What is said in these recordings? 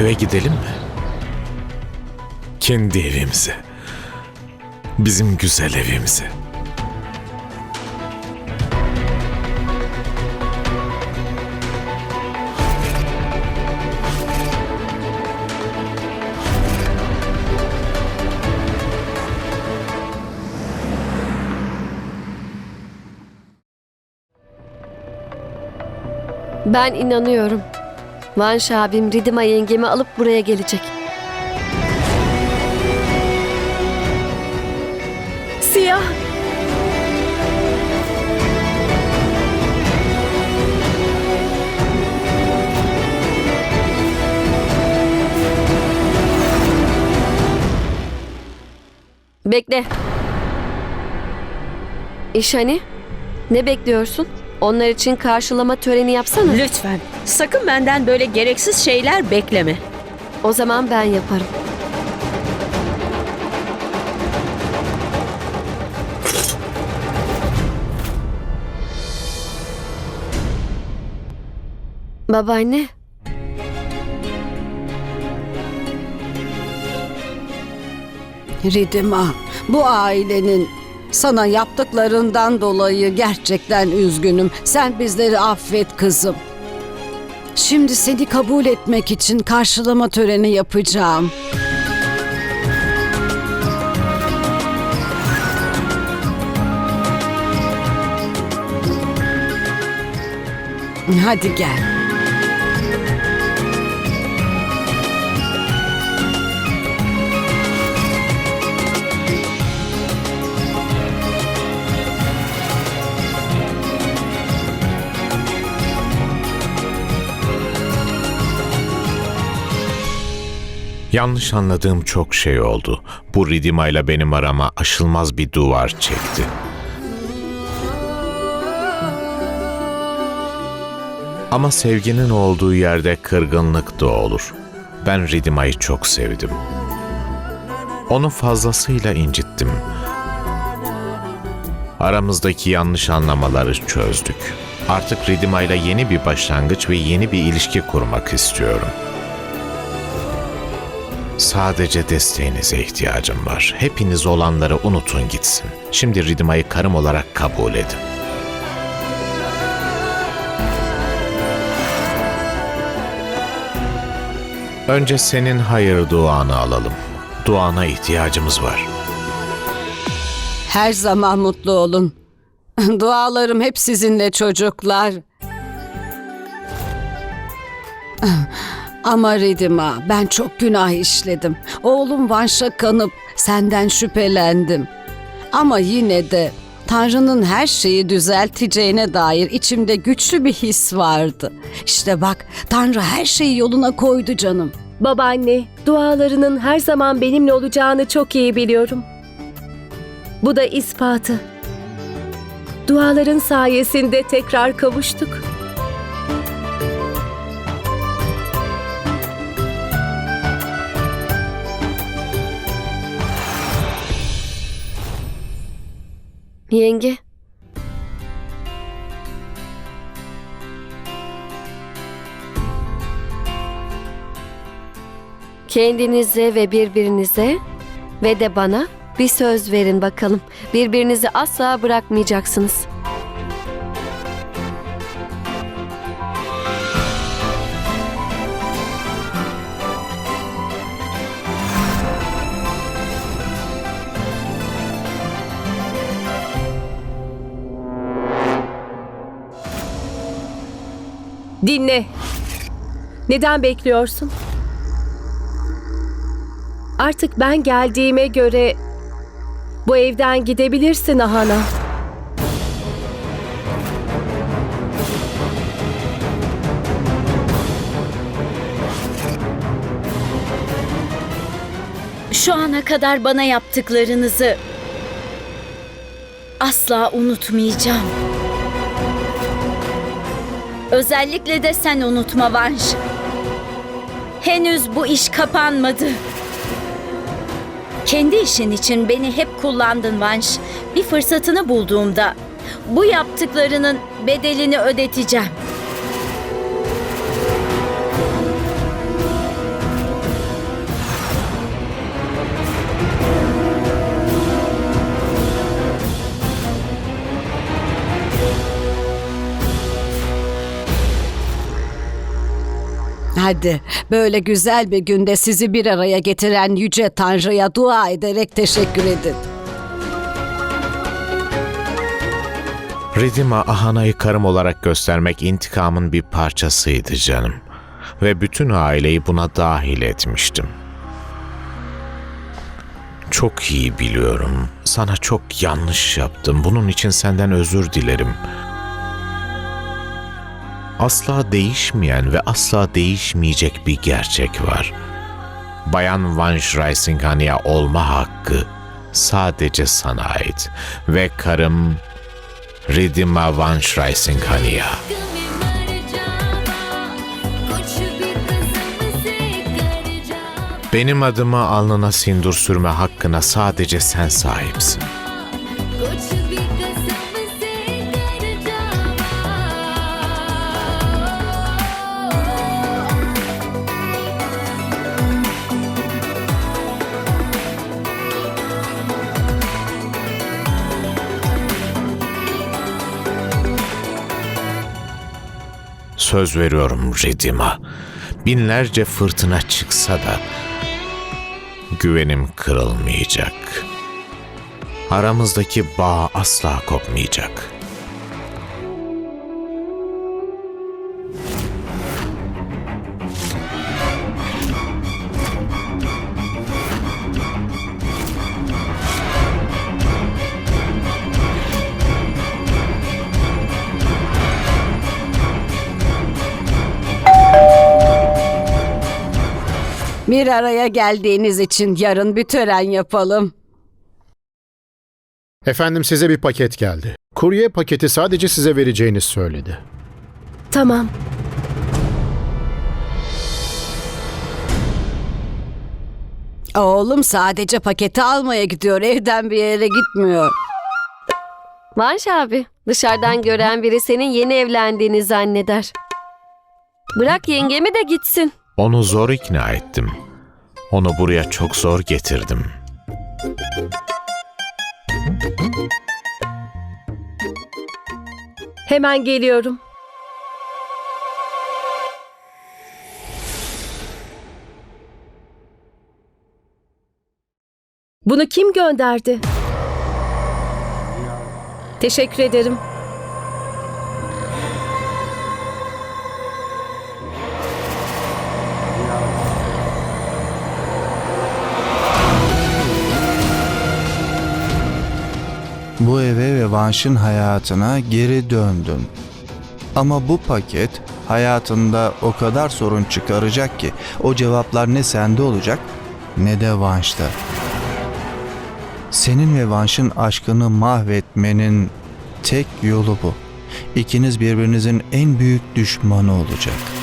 Eve gidelim mi? Kendi evimize. Bizim güzel evimize. Ben inanıyorum. Vanş abim Ridima yengemi alıp buraya gelecek. Siyah. Bekle. İş hani? Ne bekliyorsun? Onlar için karşılama töreni yapsana. Lütfen. Sakın benden böyle gereksiz şeyler bekleme. O zaman ben yaparım. Babaanne, Ridima, bu ailenin sana yaptıklarından dolayı gerçekten üzgünüm. Sen bizleri affet kızım. Şimdi seni kabul etmek için karşılama töreni yapacağım. Hadi gel. Yanlış anladığım çok şey oldu. Bu Ridima ile benim arama aşılmaz bir duvar çekti. Ama sevginin olduğu yerde kırgınlık da olur. Ben Ridima'yı çok sevdim. Onu fazlasıyla incittim. Aramızdaki yanlış anlamaları çözdük. Artık Ridima ile yeni bir başlangıç ve yeni bir ilişki kurmak istiyorum. Sadece desteğinize ihtiyacım var. Hepiniz olanları unutun gitsin. Şimdi Ridima'yı karım olarak kabul edin. Önce senin hayır duanı alalım. Duana ihtiyacımız var. Her zaman mutlu olun. Dualarım hep sizinle çocuklar. Ama Ridima ben çok günah işledim. Oğlum Vanş'a kanıp senden şüphelendim. Ama yine de Tanrı'nın her şeyi düzelteceğine dair içimde güçlü bir his vardı. İşte bak Tanrı her şeyi yoluna koydu canım. Babaanne, dualarının her zaman benimle olacağını çok iyi biliyorum. Bu da ispatı. Duaların sayesinde tekrar kavuştuk. Yenge. Kendinize ve birbirinize ve de bana bir söz verin bakalım. Birbirinizi asla bırakmayacaksınız. Dinle. Neden bekliyorsun? Artık ben geldiğime göre bu evden gidebilirsin Ahana. Şu ana kadar bana yaptıklarınızı asla unutmayacağım. Özellikle de sen unutma Vanş. Henüz bu iş kapanmadı. Kendi işin için beni hep kullandın Vanş. Bir fırsatını bulduğumda bu yaptıklarının bedelini ödeteceğim. Hadi böyle güzel bir günde sizi bir araya getiren Yüce Tanrı'ya dua ederek teşekkür edin. Ridima Ahana'yı karım olarak göstermek intikamın bir parçasıydı canım. Ve bütün aileyi buna dahil etmiştim. Çok iyi biliyorum. Sana çok yanlış yaptım. Bunun için senden özür dilerim. Asla değişmeyen ve asla değişmeyecek bir gerçek var. Bayan Vansh Raisinghania olma hakkı sadece sana ait. Ve karım Ridima Vansh Raisinghania. Benim adıma alnına sindur sürme hakkına sadece sen sahipsin. Söz veriyorum Ridima. Binlerce fırtına çıksa da güvenim kırılmayacak. Aramızdaki bağ asla kopmayacak. Bir araya geldiğiniz için yarın bir tören yapalım. Efendim size bir paket geldi. Kurye paketi sadece size vereceğini söyledi. Tamam. Oğlum sadece paketi almaya gidiyor. Evden bir yere gitmiyor. Vanş abi, dışarıdan gören biri senin yeni evlendiğini zanneder. Bırak yengemi de gitsin. Onu zor ikna ettim. Onu buraya çok zor getirdim. Hemen geliyorum. Bunu kim gönderdi? Teşekkür ederim. Bu eve ve Vanş'ın hayatına geri döndün. Ama bu paket hayatında o kadar sorun çıkaracak ki o cevaplar ne sende olacak ne de Vanş'ta. Senin ve Vanş'ın aşkını mahvetmenin tek yolu bu. İkiniz birbirinizin en büyük düşmanı olacak.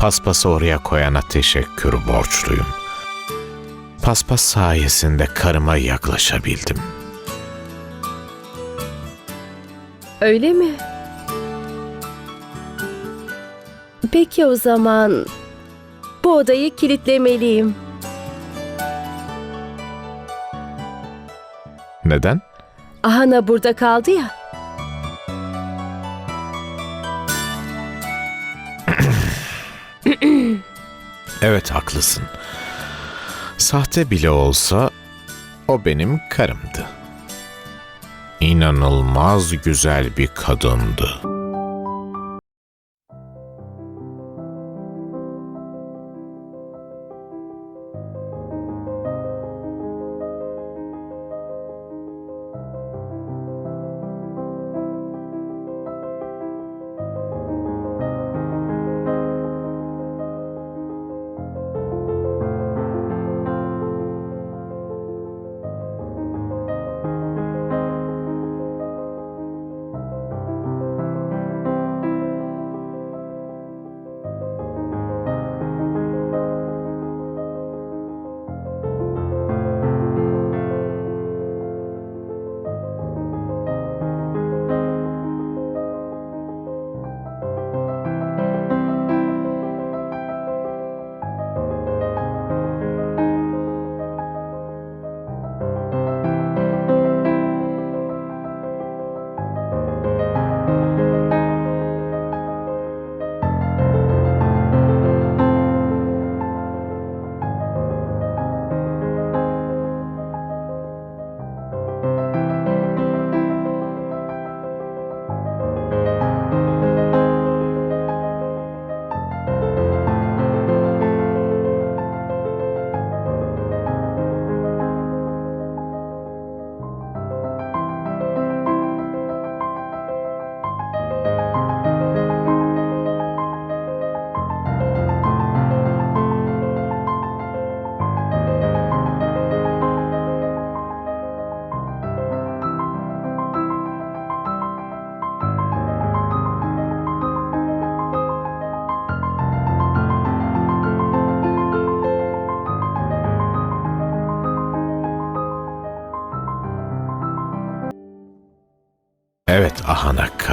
Paspası oraya koyana teşekkür borçluyum. Paspas sayesinde karıma yaklaşabildim. Öyle mi? Peki o zaman bu odayı kilitlemeliyim. Neden? Ahana burada kaldı ya. Evet haklısın. Sahte bile olsa o benim karımdı. İnanılmaz güzel bir kadındı.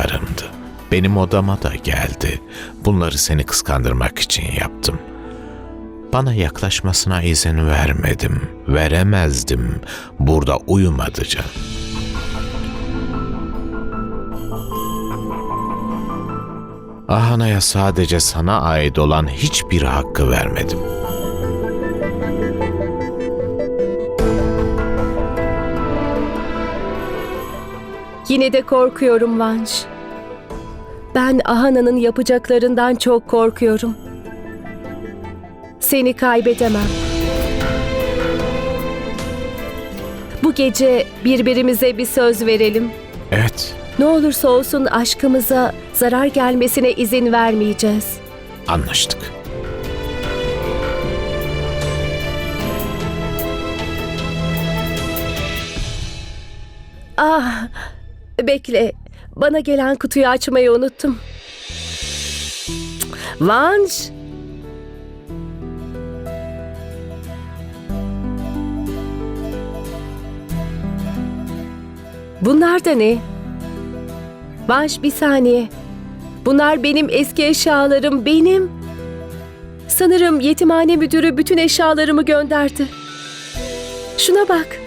Karımdı. Benim odama da geldi. Bunları seni kıskandırmak için yaptım. Bana yaklaşmasına izin vermedim. Veremezdim. Burada uyumadıca. Ahana'ya sadece sana ait olan hiçbir hakkı vermedim. Yine de korkuyorum Vanş. Ben Ahana'nın yapacaklarından çok korkuyorum. Seni kaybedemem. Bu gece birbirimize bir söz verelim. Evet, Ne olursa olsun aşkımıza zarar gelmesine izin vermeyeceğiz. anlaştık. Ah, bekle. Bana gelen kutuyu açmayı unuttum. Vanş. Bunlar da ne? Vanş bir saniye. Bunlar benim eski eşyalarım, benim. Sanırım yetimhane müdürü bütün eşyalarımı gönderdi. Şuna bak.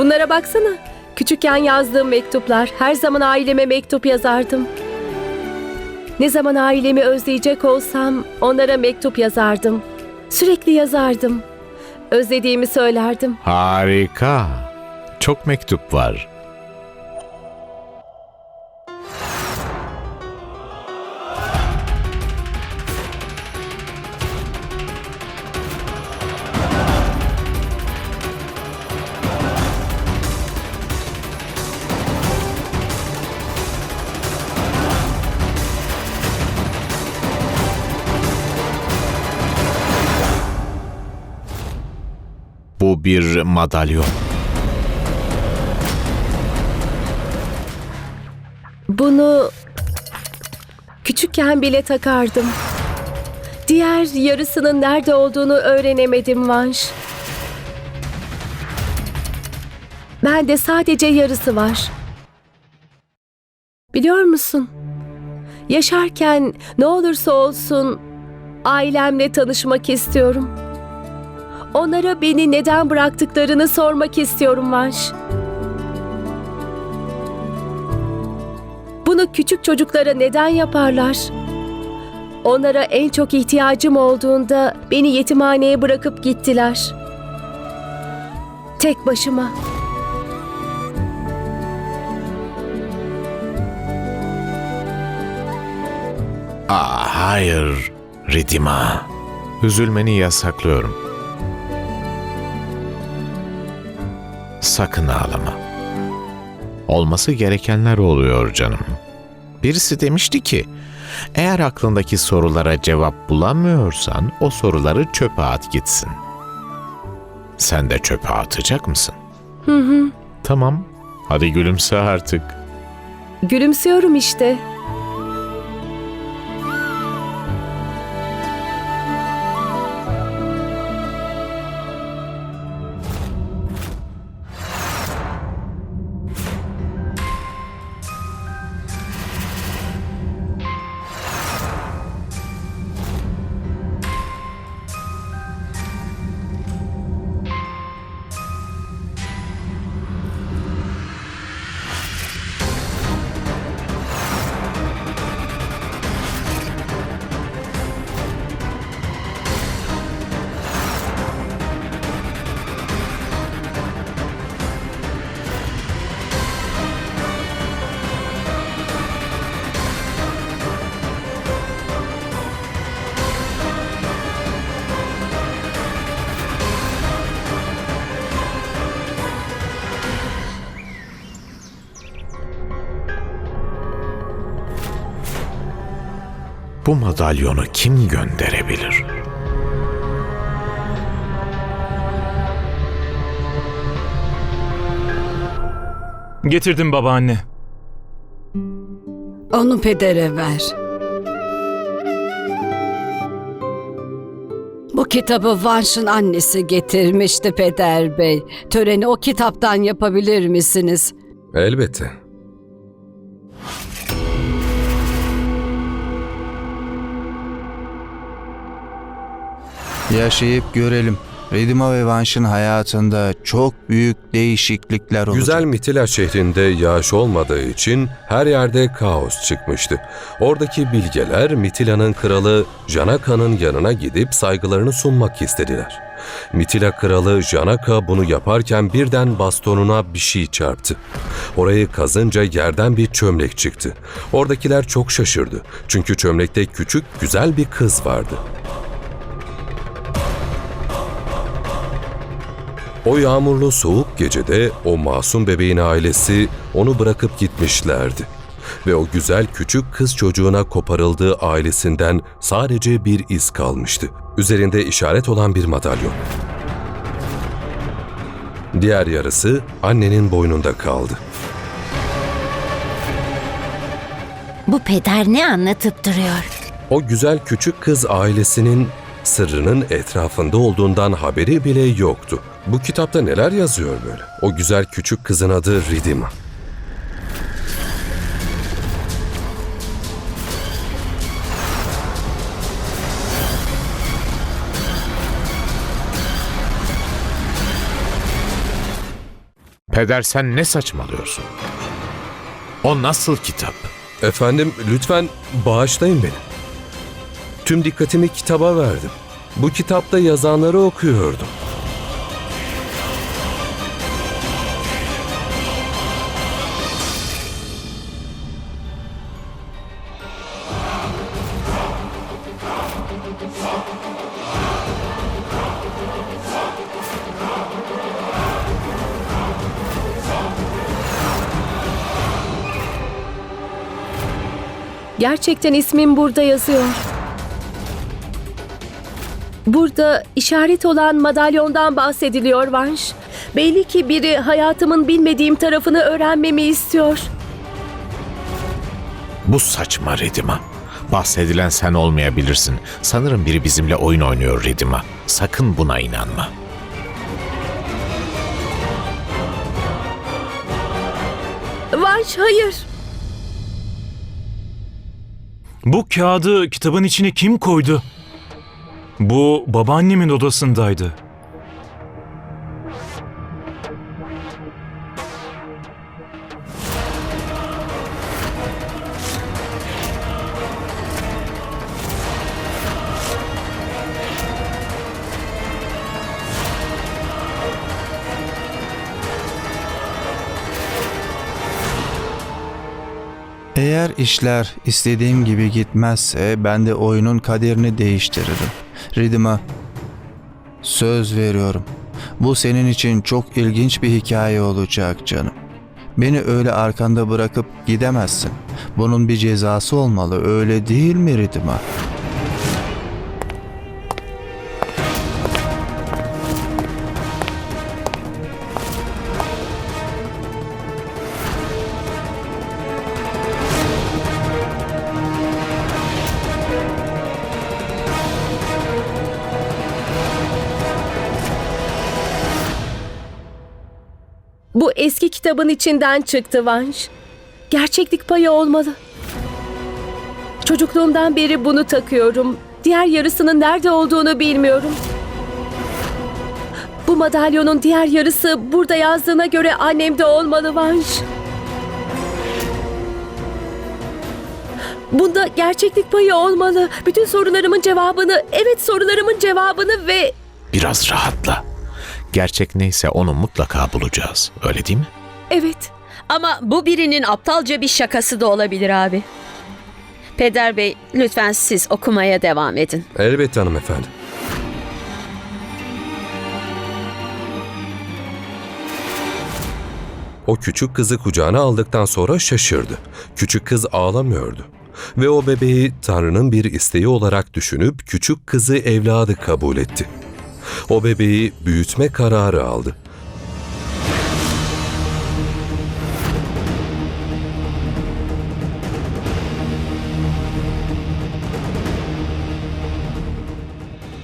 Bunlara baksana. Küçükken yazdığım mektuplar. Her zaman aileme mektup yazardım. Ne zaman ailemi özleyecek olsam onlara mektup yazardım. Sürekli yazardım. Özlediğimi söylerdim. Harika. Çok mektup var. Bir madalyon. Bunu küçükken bile takardım. Diğer yarısının nerede olduğunu öğrenemedim Vanş. Bende sadece yarısı var. Biliyor musun? Yaşarken ne olursa olsun ailemle tanışmak istiyorum. Onlara beni neden bıraktıklarını sormak istiyorum Vanş. Bunu küçük çocuklara neden yaparlar? Onlara en çok ihtiyacım olduğunda beni yetimhaneye bırakıp gittiler. Tek başıma. Aa, hayır, Ridima. Üzülmeni yasaklıyorum. Sakın ağlama. Olması gerekenler oluyor canım. Birisi demişti ki, eğer aklındaki sorulara cevap bulamıyorsan o soruları çöpe at gitsin. Sen de çöpe atacak mısın? Hı hı. Tamam, hadi gülümse artık. Gülümsüyorum işte. Bu madalyonu kim gönderebilir? Getirdim babaanne. Onu pedere ver. Bu kitabı Vanş'ın annesi getirmişti Peder Bey. Töreni o kitaptan yapabilir misiniz? Elbette. Yaşayıp görelim. Ridima ve Vanş'ın hayatında çok büyük değişiklikler olacak. Güzel Mitila şehrinde yağış olmadığı için her yerde kaos çıkmıştı. Oradaki bilgeler Mitila'nın kralı Janaka'nın yanına gidip saygılarını sunmak istediler. Mitila kralı Janaka bunu yaparken birden bastonuna bir şey çarptı. Orayı kazınca yerden bir çömlek çıktı. Oradakiler çok şaşırdı. Çünkü çömlekte küçük güzel bir kız vardı. O yağmurlu soğuk gecede o masum bebeğin ailesi onu bırakıp gitmişlerdi. Ve o güzel küçük kız çocuğuna koparıldığı ailesinden sadece bir iz kalmıştı. Üzerinde işaret olan bir madalyon. Diğer yarısı annenin boynunda kaldı. Bu peder ne anlatıp duruyor? O güzel küçük kız ailesinin sırrının etrafında olduğundan haberi bile yoktu. Bu kitapta neler yazıyor böyle? O güzel küçük kızın adı Ridima. Peder sen ne saçmalıyorsun? O nasıl kitap? Efendim lütfen bağışlayın beni. Tüm dikkatimi kitaba verdim. Bu kitapta yazanları okuyordum. Gerçekten ismim burada yazıyor. Burada işaret olan madalyondan bahsediliyor Vanş. Belli ki biri hayatımın bilmediğim tarafını öğrenmemi istiyor. Bu saçma Ridima. Bahsedilen sen olmayabilirsin. Sanırım biri bizimle oyun oynuyor Ridima. Sakın buna inanma. Vanş hayır. Bu kağıdı kitabın içine kim koydu? Bu babaannemin odasındaydı. Eğer işler istediğim gibi gitmezse ben de oyunun kaderini değiştiririm. Ridima, söz veriyorum. Bu senin için çok ilginç bir hikaye olacak canım. Beni öyle arkanda bırakıp gidemezsin. Bunun bir cezası olmalı öyle değil mi Ridima? Kitabın içinden çıktı Vanş. Gerçeklik payı olmalı. Çocukluğumdan beri bunu takıyorum. Diğer yarısının nerede olduğunu bilmiyorum. Bu madalyonun diğer yarısı burada yazdığına göre annemde olmalı Vanş. Bunda gerçeklik payı olmalı. Bütün sorularımın cevabını, evet sorularımın cevabını ve Biraz rahatla. Gerçek neyse onu mutlaka bulacağız. Öyle değil mi? Evet Ama bu birinin aptalca bir şakası da olabilir abi. Peder Bey, lütfen siz okumaya devam edin. Elbette hanımefendi. O küçük kızı kucağına aldıktan sonra şaşırdı. Küçük kız ağlamıyordu. Ve o bebeği Tanrı'nın bir isteği olarak düşünüp küçük kızı evladı kabul etti. O bebeği büyütme kararı aldı.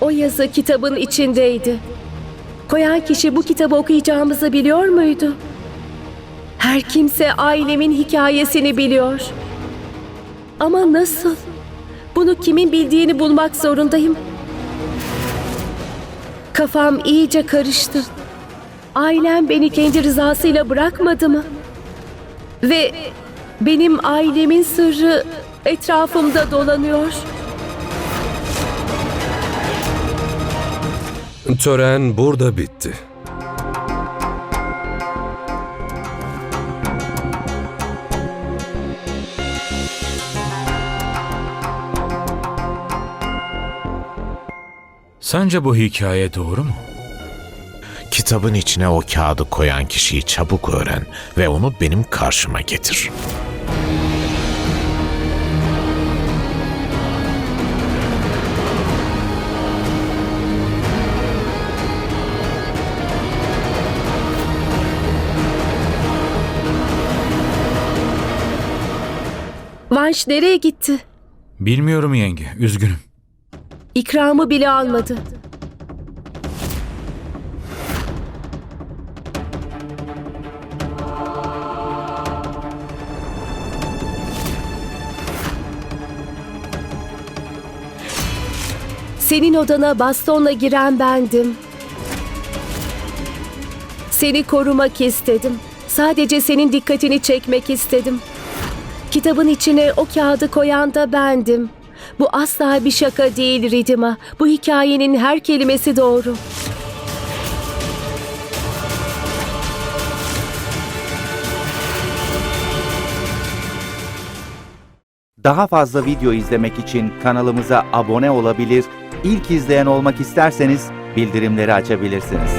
O yazı kitabın içindeydi. Koyan kişi bu kitabı okuyacağımızı biliyor muydu? Her kimse ailemin hikayesini biliyor. Ama nasıl? Bunu kimin bildiğini bulmak zorundayım. Kafam iyice karıştı. Ailem beni kendi rızasıyla bırakmadı mı? Ve benim ailemin sırrı etrafımda dolanıyor. Tören burada bitti. Sence bu hikaye doğru mu? Kitabın içine o kağıdı koyan kişiyi çabuk öğren ve onu benim karşıma getir. Vanş nereye gitti? Bilmiyorum yenge, üzgünüm. İkramı bile almadı. Senin odana bastonla giren bendim. Seni korumak istedim. Sadece senin dikkatini çekmek istedim. Kitabın içine o kağıdı koyan da bendim. Bu asla bir şaka değil Ridima. Bu hikayenin her kelimesi doğru. Daha fazla video izlemek için kanalımıza abone olabilir, ilk izleyen olmak isterseniz bildirimleri açabilirsiniz.